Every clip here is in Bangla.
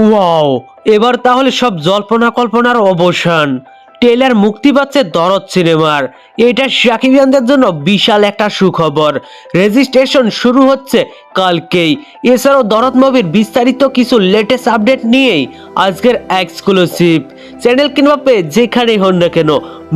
ওয়াও এবার তাহলে সব জল্পনা কল্পনার অবসান। টেলার মুক্তি পাচ্ছে দরদ সিনেমার। এটা সাকিবিয়ানদের জন্য বিশাল একটা সুখবর। রেজিস্ট্রেশন শুরু হচ্ছে কালকেই। এছাড়াও দরদ মুভির বিস্তারিত কিছু লেটেস্ট আপডেট নিয়েই আজকের এক্সক্লুসিভ চ্যানেল কিংবা পেজ যেখানেই হন না কেন,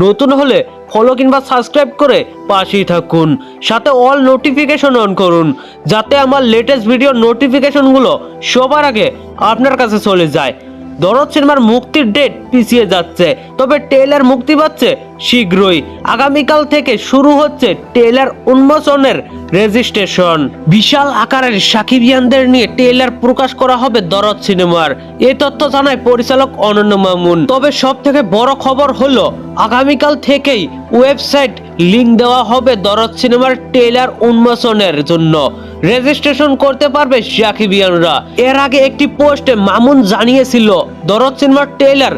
নতুন হলে ফলো কিংবা সাবস্ক্রাইব করে পাশেই থাকুন। সাথে অল নোটিফিকেশন অন করুন, যাতে আমার লেটেস্ট ভিডিও নোটিফিকেশনগুলো সবার আগে আপনার কাছে চলে যায়। দরদ সিনেমার মুক্তির ডেট পিছিয়ে যাচ্ছে। তবে টেলার মুক্তি পাচ্ছে শীঘ্রই। আগামীকাল থেকে শুরু হচ্ছে টেলার উন্মোচনের রেজিস্ট্রেশন বিশাল আকারের সাকিবিয়ানদের নিয়ে টেলার প্রকাশ করা হবে দরদ সিনেমার। এ তথ্য জানায় পরিচালক অনন্য মামুন। তবে সব থেকে বড় খবর হলো, আগামীকাল থেকেই ওয়েবসাইট লিঙ্ক দেওয়া হবে দরদ সিনেমার টেলার উন্মোচনের জন্য। রেজিস্ট্রেশন করতে পারবে সাকিবিয়ানরা। এর আগে একটি পোস্টে মামুন জানিয়েছিল দরদ সিনেমার টেলার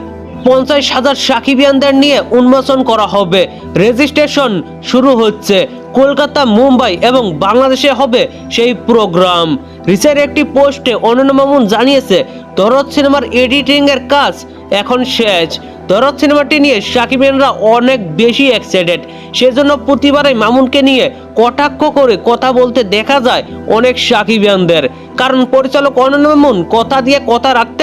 পঞ্চাশ হাজার সাকিবিয়ানদের নিয়ে উন্মোচন করা হবে। রেজিস্ট্রেশন শুরু হচ্ছে। কলকাতা, মুম্বাই এবং বাংলাদেশে হবে সেই প্রোগ্রাম। রিসের একটি পোস্টে অনন্য মামুন জানিয়েছে, দরদ সিনেমার এডিটিং এর কাজ এখন শেষ। দরদ সিনেমাটি নিয়ে সাকিবিয়ানরা অনেক বেশি এক্সাইটেড সেজন্য প্রতিবারে মামুনকে নিয়ে কটাক্ষ করে কথা বলতে দেখা যায় অনেক সাকিবিয়ানদের। কারণ পরিচালক অনন্য মামুন কথা দিয়ে কথা রাখতে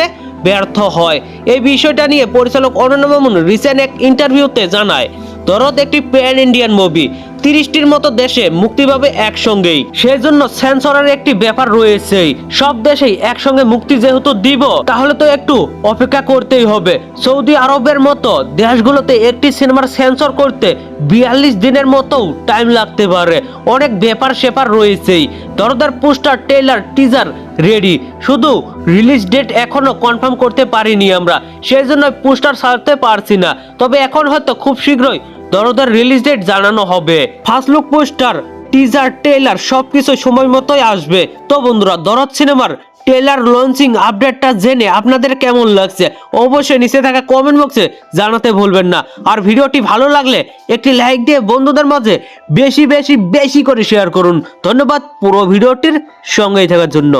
ব্যর্থ হয়। এই বিষয়টা নিয়ে পরিচালক অনন্য মামুন রিসেন্ট এক ইন্টারভিউতে জানায়, দরদ একটি প্যান ইন্ডিয়ান মুভি। তিরিশটির মতো দেশে মুক্তি পাবে একসঙ্গেই। সেই জন্য সেন্সরের একটি ব্যাপার রয়েছে। সব দেশেই একসঙ্গে মুক্তি যেহেতু দিব, তাহলে তো একটু অপেক্ষা করতেই হবে। সৌদি আরবের মতো দেশগুলোতে একটি সিনেমার সেন্সর করতে বিয়াল্লিশ দিনের মতো টাইম লাগতে পারে। অনেক ব্যাপার সেপার রয়েছেই। দরদার, পোস্টার টেলার টিজার রেডি শুধু রিলিজ ডেট এখনও কনফার্ম করতে পারিনি আমরা। সেই জন্য পোস্টার সারতে পারছি না। তবে এখন হয়তো খুব শীঘ্রই দরদার রিলিজ ডেট জানানো হবে। First look poster teaser trailer সবকিছু সময় মতোই আসবে। তো বন্ধুরা, দরদ সিনেমার ট্রেলার লঞ্চিং আপডেটটা জেনে আপনাদের কেমন লাগছে? অবশ্যই নিচে থাকা কমেন্ট বক্সে জানাতে ভুলবেন না। আর ভিডিওটি ভালো লাগলে একটি লাইক দিয়ে বন্ধুদের মাঝে বেশি বেশি বেশি করে শেয়ার করুন। ধন্যবাদ পুরো ভিডিওটির সঙ্গেই থাকার জন্য।